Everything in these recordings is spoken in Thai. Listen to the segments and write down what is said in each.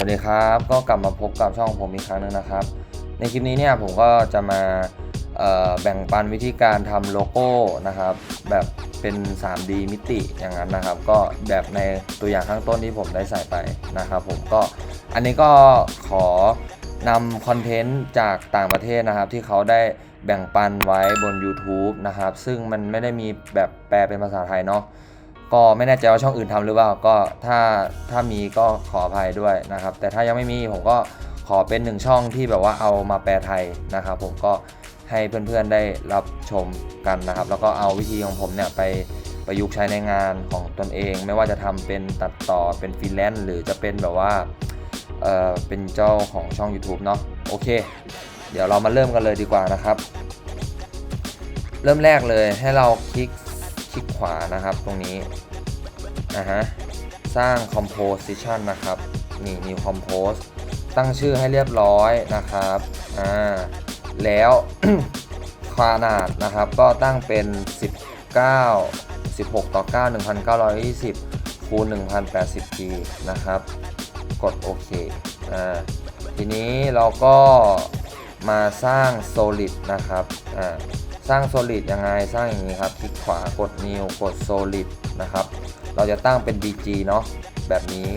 สวัสดีครับก็กลับมาพบกับช่องผมอีกครั้งหนึงนะครับ ในคลิปนี้เนี่ยผมก็จะมาแบ่งปันวิธีการทำโลโก้นะครับ แบบเป็น 3D มิติอย่างนั้นนะครับ ก็แบบในตัวอย่างข้างต้นที่ผมได้ใส่ไปนะครับ ผมก็อันนี้ก็ขอนำคอนเทนต์จากต่างประเทศนะครับ ที่เขาได้แบ่งปันไว้บน YouTube นะครับ ซึ่งมันไม่ได้มีแบบแปลเป็นภาษาไทยเนาะ ก็ไม่แน่ใจว่าช่องอื่นทำหรือเปล่าก็ถ้าถ้ามีก็ขออภัยด้วยนะครับ แต่ถ้ายังไม่มีผมก็ขอเป็นหนึ่งช่องที่แบบว่าเอามาแปลไทยนะครับ ผมก็ให้เพื่อนๆได้รับชมกันนะครับ แล้วก็เอาวิธีของผมเนี่ยไปประยุกต์ใช้ในงานของตนเอง ไม่ว่าจะทำเป็นตัดต่อเป็นฟรีแลนซ์หรือจะเป็นแบบว่าเออเป็นเจ้าของช่อง YouTube เนาะโอเค เดี๋ยวเรามาเริ่มกันเลยดีกว่านะครับ เริ่มแรกเลยให้เราคลิก ลิกขวานะครับตรงนี้อ่าฮะสร้าง composition นะครับ นี่ new compose ตั้งชื่อให้เรียบร้อยนะครับอ่าแล้วขนาดนะครับก็ตั้งเป็น 19 16 ต่อ 9 1920 คูณ 1080 p นะครับ กดโอเคอ่าทีนี้เราก็มาสร้าง solid นะครับอ่า สร้าง solid ยังไงสร้างอย่างนี้ครับ คลิกขวากด new กด solid นะครับ เราจะตั้งเป็น dg เนาะแบบนี้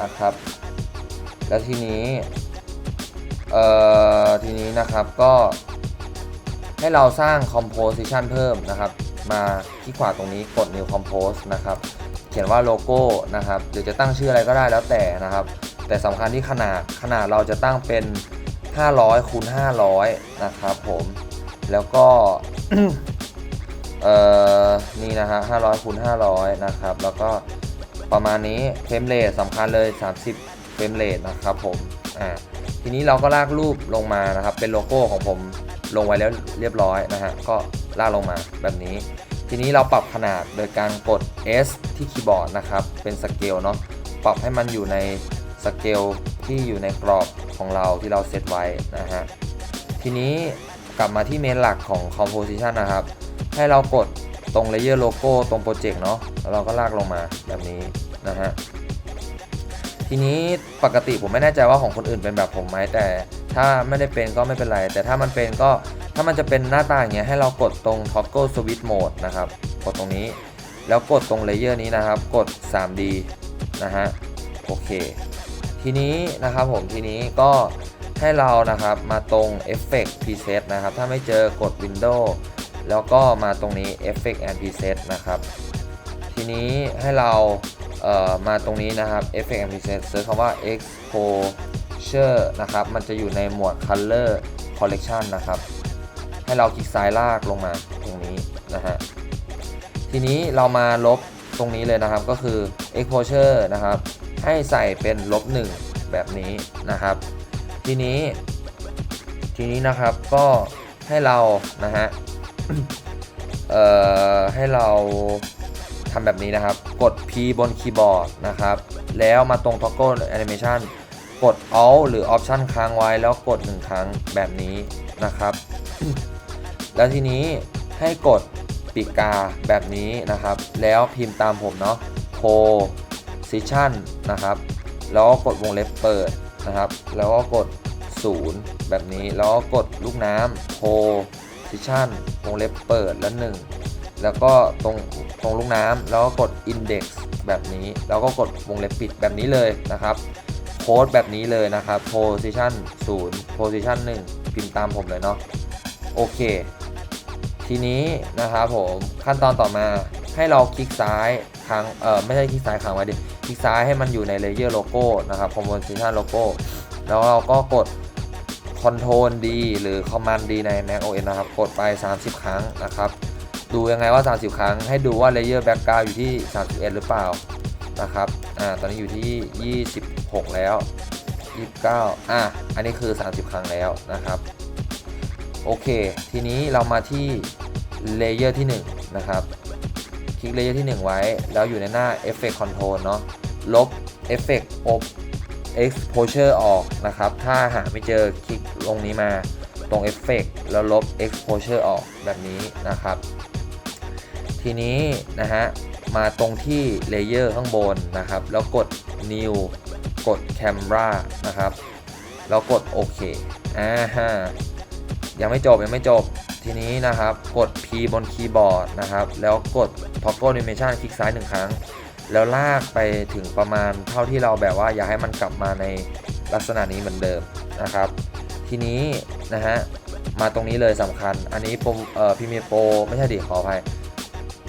นะครับ แล้วทีนี้เอ่อทีนี้นะครับก็ให้เราสร้าง composition เพิ่มนะครับ มาคลิกขวาตรงนี้กด new compose นะครับ เขียนว่าโลโก้นะครับหรือจะตั้งชื่ออะไรก็ได้แล้วแต่นะครับ แต่สำคัญที่ขนาดขนาดเราจะตั้งเป็น 500คูณ500 นะครับผม แล้วก็ เอ่อนี่นะฮะ500คูณ500 นะครับ แล้วก็ประมาณนี้เฟรมเรทสำคัญเลย 30เฟรมเรทนะครับผมอ่าทีนี้เราก็ลากรูปลงมานะครับ เป็นโลโก้ของผมลงไว้แล้วเรียบร้อยนะฮะก็ลากลงมาแบบนี้ ทีนี้เราปรับขนาดโดยการกด S ที่คีย์บอร์ดนะครับ เป็นสเกลเนาะปรับให้มันอยู่ในสเกลที่อยู่ในกรอบของเราที่เราเซตไว้นะฮะทีนี้ กลับมาที่เมนหลักของ composition นะครับ ให้เรากดตรง layer logo ตรงโปรเจกต์เนาะแล้วเราก็ลากลงมาแบบนี้นะฮะทีนี้ปกติผมไม่แน่ใจว่าของคนอื่นเป็นแบบผมไหมแต่ถ้าไม่ได้เป็นก็ไม่เป็นไร แต่ถ้ามันเป็นก็ถ้ามันจะเป็นหน้าตาอย่างเงี้ยให้เรากดตรง toggle switch mode นะครับ กดตรงนี้ แล้วกดตรง layer นี้นะครับ กด 3D นะฮะโอเค ทีนี้นะครับผมทีนี้ก็ ให้เรานะครับมาตรง Effect Preset นะครับ ถ้าไม่เจอกด Windows แล้วก็มาตรงนี้ Effect and Preset นะครับ ทีนี้ให้เราเอ่อมาตรงนี้นะครับ Effect and Preset เซิร์ชคำว่า Exposure นะครับ มันจะอยู่ในหมวด Color Collection นะครับ ให้เราคลิกซ้ายลากลงมาตรงนี้นะฮะ ทีนี้เรามาลบตรงนี้เลยนะครับ ก็คือ exposure นะครับ ให้ใส่เป็นลบ1แบบนี้นะครับ ทีนี้ ทีนี้นะครับก็ให้เรานะฮะเอ่อให้เราทำแบบนี้นะครับ กด P บนคีย์บอร์ดนะครับ แล้วมาตรง toggle animation กด Alt หรือ Option ค้างไว้แล้วกด 1 ครั้งแบบนี้นะครับ แล้วทีนี้ให้กดปีกกาแบบนี้นะครับ แล้วพิมพ์ตามผมเนาะ position นะครับ แล้วก็กดวงเล็บเปิด นะครับ แล้วก็กด 0 แบบนี้ แล้วก็กดลูกน้ำ position วงเล็บเปิดแล้ว 1 แล้วก็ตรงตรงลูกน้ำแล้วก็กด index แบบนี้ แล้วก็กดวงเล็บปิดแบบนี้เลยนะครับ โค้ดแบบนี้เลยนะครับ position 0 position 1 พิมพ์ตามผมเลยเนาะ โอเค ทีนี้นะครับผมขั้นตอนต่อมาให้เราคลิกซ้ายค้างเออไม่ใช่คลิกซ้ายค้างไว้ดิ คลิกซ้ายให้มันอยู่ใน layer logo นะครับ composition logo แล้วเราก็กด Control D หรือ Command D ใน Mac OS นะครับ กดไป 30 ครั้งนะครับ ดูยังไงว่า 30 ครั้ง ให้ดูว่า layer background อยู่ที่ 31 หรือเปล่านะครับ อ่า ตอนนี้อยู่ที่ 26 แล้ว 29 อะ อันนี้คือ 30 ครั้งแล้วนะครับ โอเค ทีนี้เรามาที่เลเยอร์ที่ 1 นะครับ คลิกเลเยอร์ที่ 1 ไว้ แล้วอยู่ในหน้า Effect Control เนาะลบ Effect of Exposure ออกนะครับ ถ้าหาไม่เจอคลิกลงนี้มาตรง Effect แล้วลบ Exposure ออกแบบนี้นะครับ ทีนี้นะฮะมาตรงที่เลเยอร์ข้างบนนะครับ แล้วกด New กด Camera นะครับ แล้วกดโอเคอ่าฮะยังไม่จบยังไม่จบ ทีนี้นะครับ กด P บนคีย์บอร์ดนะครับ แล้วกด Toggle Animation คลิกซ้ายหนึ่งครั้ง แล้วลากไปถึงประมาณเท่าที่เราแบบว่าอยากให้มันกลับมาในลักษณะนี้เหมือนเดิมนะครับ ทีนี้นะฮะมาตรงนี้เลยสำคัญ อันนี้ผมเอ่อพิมีโปรไม่ใช่ดิขออภัย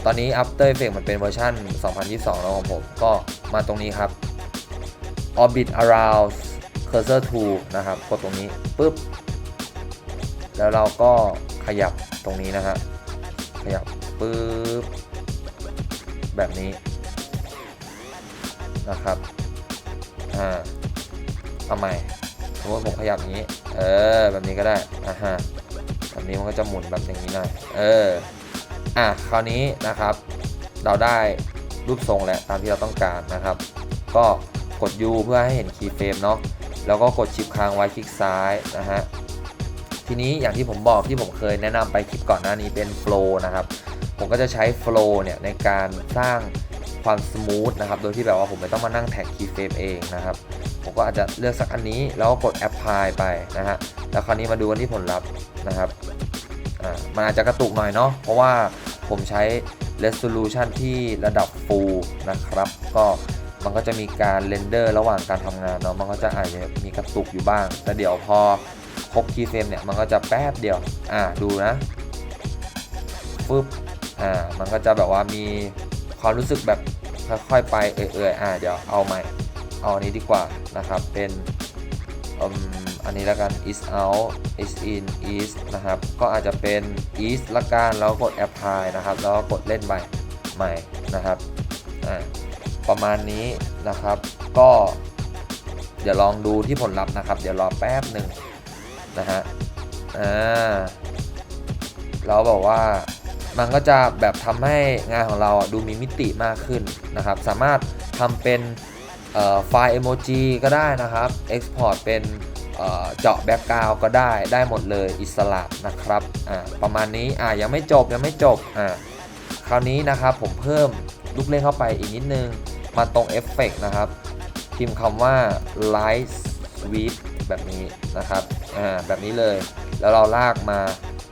ตอนนี้ After Effects มันเป็นเวอร์ชัน2022 แล้วของผม ก็มาตรงนี้ครับ Orbit Around Cursor to นะครับ กดตรงนี้ปุ๊บ แล้วเราก็ ขยับตรงนี้นะฮะขยับปุ๊บแบบนี้นะครับอ่าเอาใหม่สมมติผมขยับอย่างนี้ เออ แบบนี้ก็ได้อ่าฮะแบบนี้มันก็จะหมุนแบบอย่างนี้หน่อย เออ อะ คราวนี้นะครับ เราได้รูปทรงแล้วตามที่เราต้องการนะครับ ก็กด U เพื่อให้เห็นคีย์เฟรมเนาะ แล้วก็กดชิปค้างไว้คลิกซ้ายนะฮะ ทีนี้อย่างที่ผมบอกที่ผมเคยแนะนำไปคลิปก่อนหน้านี้เป็น Flow นะครับ ผมก็จะใช้ Flow เนี่ยในการสร้างความสมูทนะครับ โดยที่แบบว่าผมไม่ต้องมานั่งแท็กคีย์เฟรมเองนะครับ ผมก็อาจจะเลือกสักอันนี้แล้วก็กด Apply ไปนะฮะ แล้วคราวนี้มาดูกันที่ผลลัพธ์นะครับ อ่า มันอาจจะกระตุกหน่อยเนาะ เพราะว่าผมใช้ resolution ที่ระดับ full นะครับ ก็มันก็จะมีการเรนเดอร์ระหว่างการทำงานเนาะ มันก็จะอาจจะมีกระตุกอยู่บ้าง แต่เดี๋ยวพอ ครบคีย์เฟรมเนี่ยมันก็จะแป๊บเดียว อ่าดูนะปึ๊บอ่ามันก็จะแบบว่ามีความรู้สึกแบบค่อยๆไปเอื่อยๆอ่าเดี๋ยวเอาใหม่เอาอันนี้ดีกว่านะครับเป็นอ,อันนี้แล้วกัน is out is in is นะครับ ก็อาจจะเป็น is ละกันแล้วกด apply นะครับ แล้วกดเล่นใหม่ใหม่นะครับอ่าประมาณนี้นะครับ ก็ เดี๋ยวลองดูที่ผลลัพธ์นะครับ เดี๋ยวรอแป๊บหนึ่ง นะฮะอ่าเราบอกว่ามันก็จะแบบทำให้งานของเราอะดูมีมิติมากขึ้นนะครับ สามารถทำเป็นไฟล์ emoji ก็ได้นะครับ export เป็นเอ่อเจาะแบ็กกราวก็ได้ได้หมดเลยอิสระนะครับอ่าประมาณนี้อ่ายังไม่จบยังไม่จบอ่าคราวนี้นะครับผมเพิ่มลูกเล่นเข้าไปอีกนิดนึง มาตรงเอฟเฟกนะครับ พิมพ์คำว่า light sweep แบบนี้นะครับอ่าแบบนี้เลย แล้วเราลากมา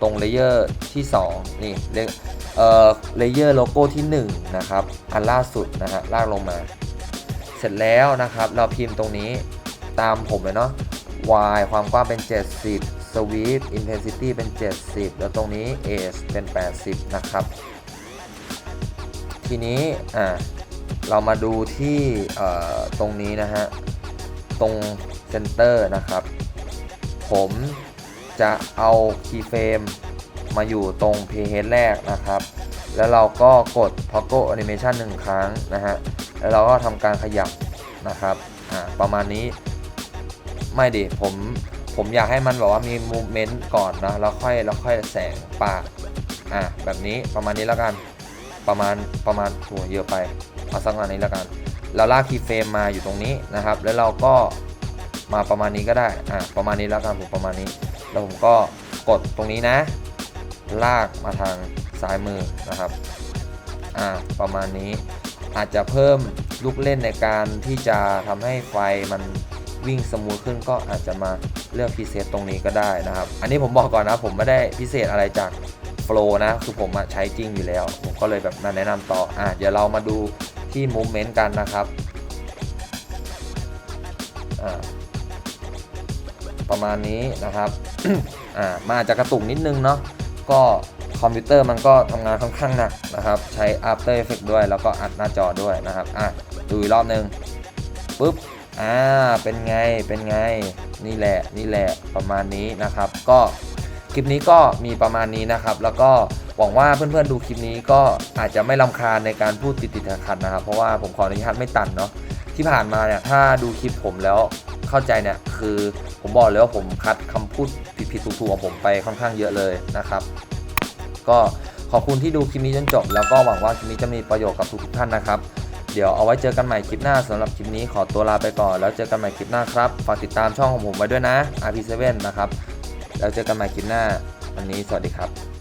ตรงเลเยอร์ที่ 2 นี่เลเอ่อเลเยอร์โลโก้ที่ 1 นะครับ อันล่าสุดนะฮะลากลงมา เสร็จแล้วนะครับ เราพิมพ์ตรงนี้ตามผมเลยเนาะ y ความกว้างเป็น 70 sweep intensity เป็น 70 แล้วตรงนี้ age เป็น 80 นะครับ ทีนี้อ่าเรามาดูที่เอ่อตรงนี้นะฮะ ตรงเซนเตอร์นะครับ ผมจะเอาคีย์เฟรมมาอยู่ตรง playhead แรกนะครับ แล้วเราก็กด toggle animation หนึ่งครั้งนะฮะ แล้วเราก็ทำการขยับนะครับ อ่า ประมาณนี้ ไม่ดิ ผม ผมอยากให้มันแบบว่ามี movement ก่อนนะ แล้วค่อย แล้วค่อยแสงปาก อ่า แบบนี้ ประมาณนี้แล้วกัน ประมาณ ประมาณโหเยอะไป เอาสักประมาณนี้แล้วกัน เราลากคีย์เฟรมมาอยู่ตรงนี้นะครับ แล้วเราก็มาประมาณนี้ก็ได้ อ่าประมาณนี้แล้วกันผมประมาณนี้ แล้วผมก็กดตรงนี้นะ ลากมาทางซ้ายมือนะครับ อ่า ประมาณนี้ อาจจะเพิ่มลูกเล่นในการที่จะทำให้ไฟมันวิ่งสมูทขึ้นก็อาจจะมาเลือกพิเศษตรงนี้ก็ได้นะครับ อันนี้ผมบอกก่อนนะผมไม่ได้พิเศษอะไรจากโฟลนะ คือผมใช้จริงอยู่แล้ว ผมก็เลยแบบมาแนะนำต่อ อะเดี๋ยวเรามาดู ที่ movement กันนะครับประมาณนี้นะครับมาอาจจะกระตุกนิดนึงเนาะก็คอมพิวเตอร์มันก็ทำงานค่อนข้างหนักนะครับ ใช้ After Effects ด้วย แล้วก็อัดหน้าจอด้วยนะครับอะดูอีกรอบนึงปุ๊บอ่าเป็นไงเป็นไงนี่แหละนี่แหละประมาณนี้นะครับ ก็คลิปนี้ก็มีประมาณนี้นะครับ แล้วก็ หวังว่าเพื่อนๆดูคลิปนี้ก็อาจจะไม่ลำคาญในการพูดติดๆขัดนะครับ เพราะว่าผมขออนุญาตไม่ตัดเนาะที่ผ่านมาเนี่ยถ้าดูคลิปผมแล้วเข้าใจเนี่ยคือผมบอกเลยว่าผมคัดคำพูดผิดๆถูกๆของผมไปค่อนข้างเยอะเลยนะครับ ก็ขอบคุณที่ดูคลิปนี้จนจบ แล้วก็หวังว่าคลิปนี้จะมีประโยชน์กับทุกๆท่านนะครับเดี๋ยวเอาไว้เจอกันใหม่คลิปหน้าสำหรับคลิปนี้ขอตัวลาไปก่อน แล้วเจอกันใหม่คลิปหน้าครับ ฝากติดตามช่องของผมไว้ด้วยนะ RP7 นะครับ แล้วเจอกันใหม่คลิปหน้า วันนี้สวัสดีครับ